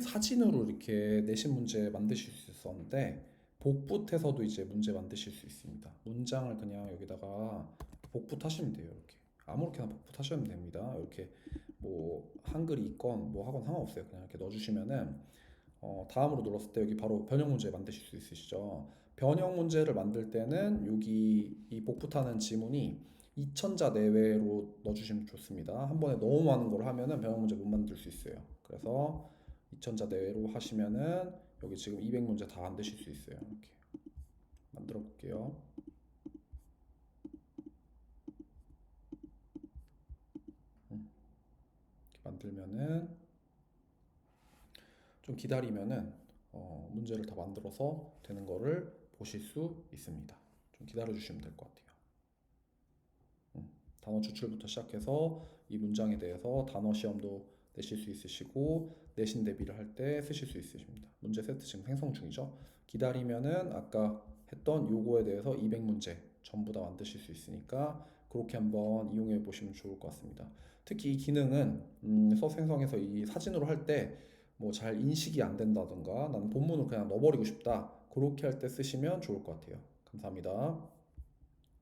사진으로 이렇게 내신 문제 만드실 수 있었는데 복붙해서도 이제 문제 만드실 수 있습니다. 문장을 그냥 여기다가 복붙하시면 돼요. 이렇게 아무렇게나 복붙하시면 됩니다. 이렇게 뭐 한글이 있건 뭐 하건 상관없어요. 그냥 이렇게 넣어주시면은 어, 다음으로 눌렀을 때 여기 바로 변형 문제 만드실 수 있으시죠. 변형 문제를 만들 때는 여기 이 복붙하는 지문이 2천자 내외로 넣어주시면 좋습니다. 한 번에 너무 많은 걸 하면은 변형 문제 못 만들 수 있어요. 그래서 2천자 내외로 하시면은 여기 지금 200문제 다 만드실 수 있어요. 이렇게 만들어 볼게요. 음, 이렇게 만들면은 좀 기다리면은 어, 문제를 다 만들어서 되는 거를 보실 수 있습니다. 좀 기다려 주시면 될 것 같아요. 음, 단어 추출부터 시작해서 이 문장에 대해서 단어 시험도 내실 수 있으시고 내신 대비를 할 때 쓰실 수 있으십니다. 문제 세트 지금 생성 중이죠. 기다리면은 아까 했던 요거에 대해서 200문제 전부 다 만드실 수 있으니까 그렇게 한번 이용해 보시면 좋을 것 같습니다. 특히 이 기능은 음, 서 생성해서 이 사진으로 할 때 뭐 잘 인식이 안 된다던가 나는 본문을 그냥 넣어버리고 싶다 그렇게 할 때 쓰시면 좋을 것 같아요. 감사합니다.